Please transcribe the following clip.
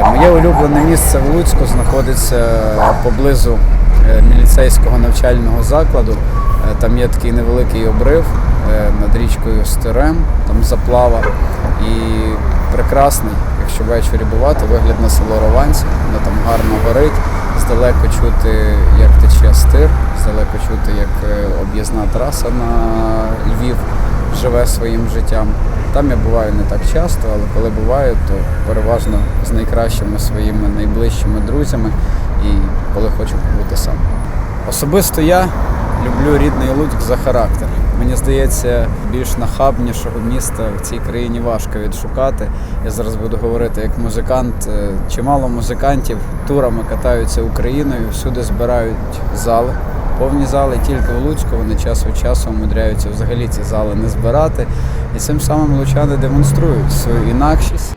Моє улюблене місце в Луцьку знаходиться поблизу е, міліцейського навчального закладу. Е, Там є такий невеликий обрив е, над річкою Стерем, там заплава. І прекрасний, якщо ввечері бувати, вигляд на село Рованці, воно там гарно горить. Здалеку чути, як тече стир, здалеку чути, як е, об'їзна траса на Львів живе своїм життям. Там я буваю не так часто, але коли буваю, то переважно з найкращими своїми найближчими друзями і коли хочу побути сам. Особисто я люблю рідний Луцьк за характер. Мені здається, більш нахабнішого міста в цій країні важко відшукати. Я зараз буду говорити як музикант. Е, Чимало музикантів турами катаються Україною, всюди збирають зали. Повні зали тільки в Луцьку вони час від часу умудряються взагалі ці зали не збирати. І цим самим лучани демонструють свою інакшість.